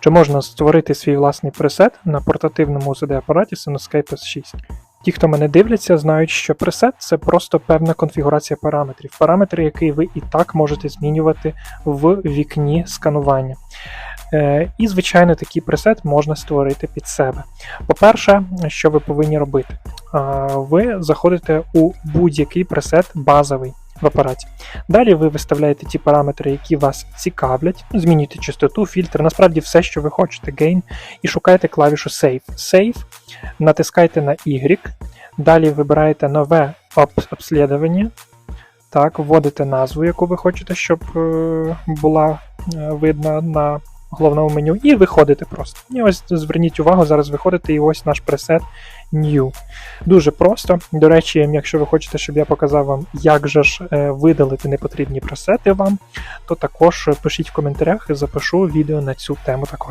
Чи можна створити свій власний пресет на портативному ZD апараті Sonoscape S6? Ті, хто мене дивляться, знають, що пресет це просто певна конфігурація параметрів, параметри, які ви і так можете змінювати в вікні сканування. Е, І, звичайно, такий пресет можна створити під себе. По-перше, що ви повинні робити? А, Ви заходите у будь-який пресет базовий в апараті. Далі ви виставляєте ті параметри, які вас цікавлять, змінюєте частоту, фільтр, насправді все, що ви хочете, gain, і шукаєте клавішу Save. Save, натискаєте на Y, далі вибираєте нове обслідування, так, вводите назву, яку ви хочете, щоб е, була е, видна на головному меню, і виходите просто. І ось зверніть увагу, зараз виходите, і ось наш пресет New. Дуже просто. До речі, якщо ви хочете, щоб я показав вам, як же ж е, видалити непотрібні пресети вам, то також пишіть в коментарях, і запишу відео на цю тему також.